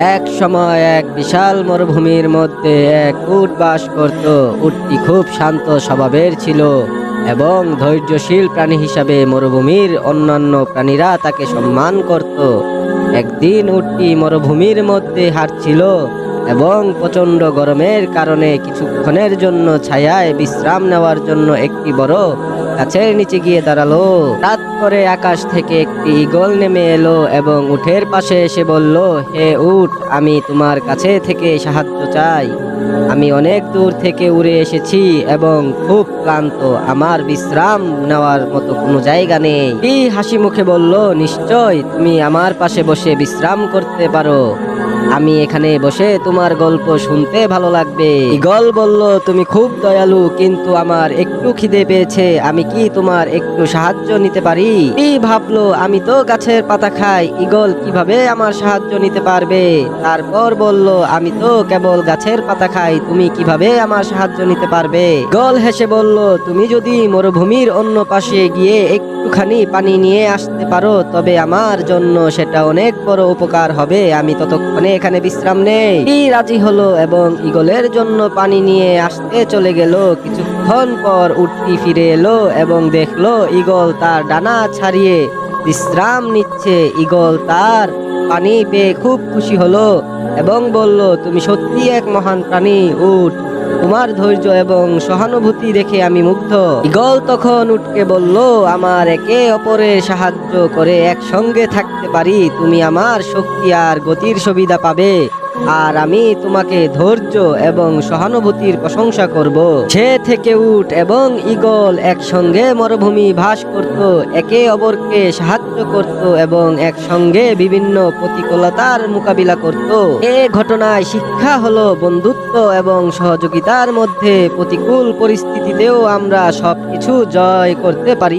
এক সময় এক বিশাল মরুভূমির মধ্যে এক উট বাস করত। উটটি খুব শান্ত স্বভাবের ছিল এবং ধৈর্যশীল প্রাণী হিসাবে মরুভূমির অন্যান্য প্রাণীরা তাকে সম্মান করত। একদিন উটটি মরুভূমির মধ্যে হাঁটছিল এবং প্রচণ্ড গরমের কারণে কিছুক্ষণের জন্য ছায়ায় বিশ্রাম নেওয়ার জন্য একটি বড় গাছের নিচে গিয়ে দাঁড়াল। রাত আকাশ থেকে একটি ইগল নেমে এলো এবং উঠের পাশে এসে বলল, হে উঠ, আমি তোমার কাছে থেকে সাহায্য চাই। আমি অনেক দূর থেকে উড়ে এসেছি এবং খুব ক্লান্ত। আমার বিশ্রাম নেওয়ার মতো কোনো জায়গা নেই। কি হাসি মুখে বলল, নিশ্চয় তুমি আমার পাশে বসে বিশ্রাম করতে পারো। আমি এখানে বসে তোমার গল্প শুনতে ভালো লাগবে। ইগল বলল, তুমি খুব দয়ালু, কিন্তু আমার একটু খিদে পেয়েছে। আমি কি তোমার একটু সাহায্য নিতে পারি? কি ভাবলো, আমি তো গাছের পাতা খাই। ইগল কীভাবে আমার সাহায্য নিতে পারবে? তারপর বলল, আমি তো কেবল গাছের পাতা খাই তুমি কীভাবে আমার সাহায্য নিতে পারবে? গল হেসে বলল, তুমি যদি মরুভূমির অন্য পাশে গিয়ে একটুখানি পানি নিয়ে আসতে পারো, তবে আমার জন্য সেটা অনেক বড় উপকার হবে। আমি ততক্ষণে এখানে বিশ্রাম নেই। রাজি হলো এবং ইগলের জন্য পানি নিয়ে আসতে চলে গেল। কিছুক্ষণ পর উঠতি ফিরে এলো এবং দেখল ইগল তার ডানা ছাড়িয়ে বিশ্রাম নিচ্ছে। ইগল তার পানি পেয়ে খুব খুশি হলো। এবং বলল, তুমি সত্যি এক মহান প্রাণী, উঠ। তোমার ধৈর্য এবং সহানুভূতি দেখে আমি মুগ্ধ। ইগল তখন উঠকে বলল, আমার একে অপরের সাহায্য করে একসঙ্গে থাকতে পারি। তুমি আমার শক্তি আর গতির সুবিধা পাবে। আর আমি তোমাকে ধৈর্য এবং সহানুভূতির প্রশংসা করব। সে থেকে উঠ এবং ইগল একসঙ্গে মরুভূমি ভাস করত, একে অপরকে সাহায্য করত এবং একসঙ্গে বিভিন্ন প্রতিকূলতার মোকাবিলা করত। এ ঘটনায় শিক্ষা হলো বন্ধুত্ব এবং সহযোগিতার মধ্যে প্রতিকূল পরিস্থিতিতেও আমরা সবকিছু জয় করতে পারি।